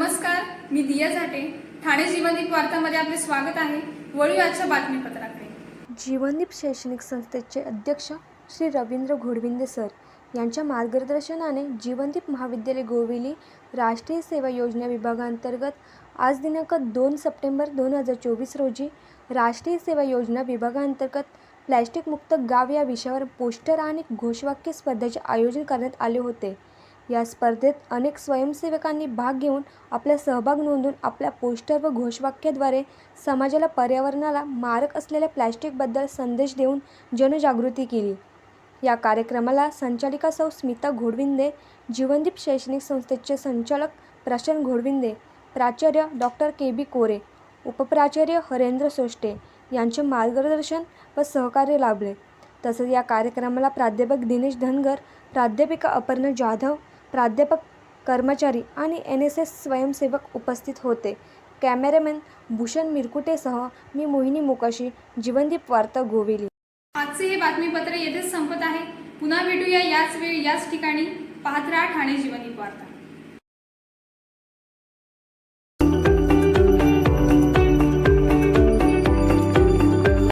नमस्कार दिया झाटे. ठाणे जीवनदीप वार्तामध्ये आपले स्वागत आहे. वळू आजच्या बातमीपत्राकडे. जीवनदीप शैक्षणिक संस्थेचे अध्यक्ष श्री रवींद्र घोडविंदे सर यांच्या मार्गदर्शनाने जीवनदीप महाविद्यालय गोविली राष्ट्रीय सेवा योजना विभागांतर्गत आज दिनांक दोन सप्टेंबर दोन हजार चोवीस रोजी राष्ट्रीय सेवा योजना विभागांतर्गत प्लॅस्टिकमुक्त गाव या विषयावर पोस्टर आणि घोषवाक्य स्पर्धेचे आयोजन करण्यात आले होते. या स्पर्धेत अनेक स्वयंसेवकांनी भाग घेऊन आपला सहभाग नोंदून आपल्या पोस्टर व घोषवाक्याद्वारे समाजाला पर्यावरणाला मारक असलेल्या प्लॅस्टिकबद्दल संदेश देऊन जनजागृती केली. या कार्यक्रमाला संचालिका सौ स्मिता घोडविंदे जीवनदीप शैक्षणिक संस्थेचे संचालक प्रशांत घोडविंदे प्राचार्य डॉक्टर के बी कोरे उपप्राचार्य हरेंद्र सोष्टे यांचे मार्गदर्शन व सहकार्य लाभले. तसेच या कार्यक्रमाला प्राध्यापक दिनेश धनगर प्राध्यापिका अपर्णा जाधव प्राध्यापक कर्मचारी आणि एन एस एस स्वयंसेवक उपस्थित होते. कॅमेरामॅन भूषण मिरकुटेसह मी मोहिनी मुकाशी जीवनदीप वार्ता गोविली. आजचे हे बातमीपत्र येथेच संपत आहे. पुन्हा भेटूया याच वेळी याच ठिकाणी. पाहत राहा ठाणे जीवनदीप वार्ता.